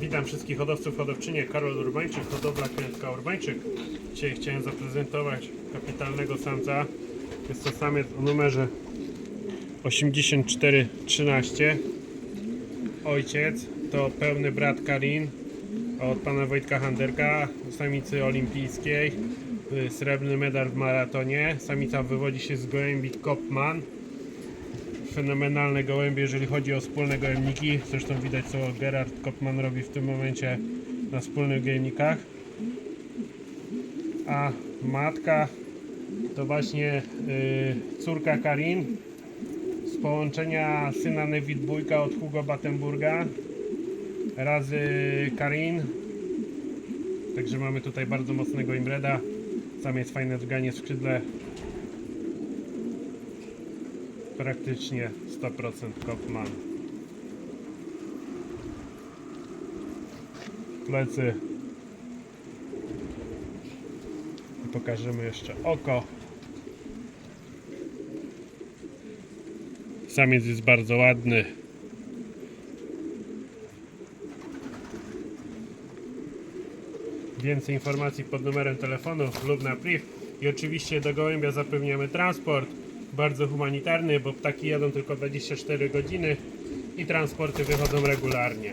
Witam wszystkich hodowców, hodowczynie. Karol Urbańczyk, hodowla Kętka Urbańczyk. Dzisiaj chciałem zaprezentować kapitalnego samca. Jest to samiec o numerze 8413. Ojciec to pełny brat Karin od pana Wojtka Handerka, samicy olimpijskiej. y, Srebrny medal w maratonie. Samica wywodzi się z gołębi Kopman fenomenalne gołębie, jeżeli chodzi o wspólne gołębniki. Zresztą widać, co Gerard Kopman robi w tym momencie na wspólnych gołębnikach. A matka to właśnie y, córka Karin z połączenia syna Neville od Hugo Battenburga razy Karin. Także mamy tutaj bardzo mocnego imbreda. Sam jest fajne drganie w skrzydle, praktycznie 100% Kopman. Plecy. I pokażemy jeszcze oko. Samiec jest bardzo ładny. Więcej informacji pod numerem telefonu lub na priv. I oczywiście do gołębia zapewniamy transport. Bardzo humanitarny, bo ptaki jadą tylko 24 godziny i transporty wychodzą regularnie.